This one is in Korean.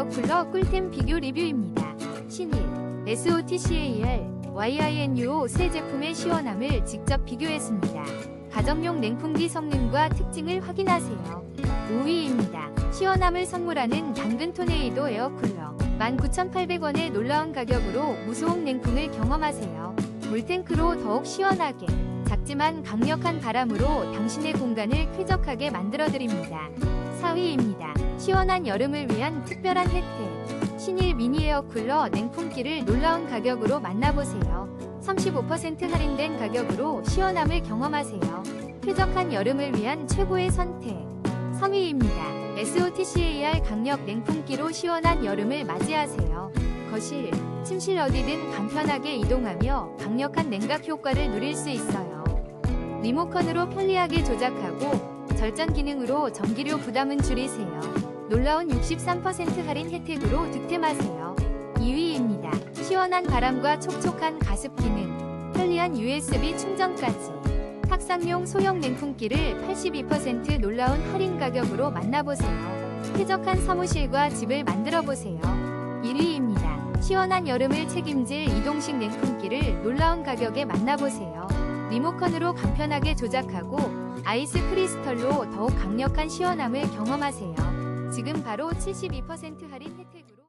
에어쿨러 꿀템 비교 리뷰입니다. 신일 SOTCAR YINUO 새 제품의 시원함을 직접 비교했습니다. 가정용 냉풍기 성능과 특징을 확인하세요. 5위입니다. 시원함을 선물하는 당근 토네이도 에어쿨러 19,800원의 놀라운 가격으로 무소음 냉풍을 경험하세요. 물탱크로 더욱 시원하게 작지만 강력한 바람으로 당신의 공간을 쾌적하게 만들어드립니다. 4위입니다. 시원한 여름을 위한 특별한 혜택. 신일 미니 에어 쿨러 냉풍기를 놀라운 가격으로 만나보세요. 35% 할인된 가격으로 시원함을 경험하세요. 쾌적한 여름을 위한 최고의 선택. 3위입니다. SOTCAR 강력 냉풍기로 시원한 여름을 맞이하세요. 거실, 침실 어디든 간편하게 이동하며 강력한 냉각 효과를 누릴 수 있어요. 리모컨으로 편리하게 조작하고 절전 기능으로 전기료 부담은 줄이세요. 놀라운 63% 할인 혜택으로 득템하세요. 2위입니다. 시원한 바람과 촉촉한 가습 기능, 편리한 USB 충전까지. 탁상용 소형 냉풍기를 82% 놀라운 할인 가격으로 만나보세요. 쾌적한 사무실과 집을 만들어보세요. 1위입니다. 시원한 여름을 책임질 이동식 냉풍기를 놀라운 가격에 만나보세요. 리모컨으로 간편하게 조작하고 아이스 크리스털로 더욱 강력한 시원함을 경험하세요. 지금 바로 72% 할인 혜택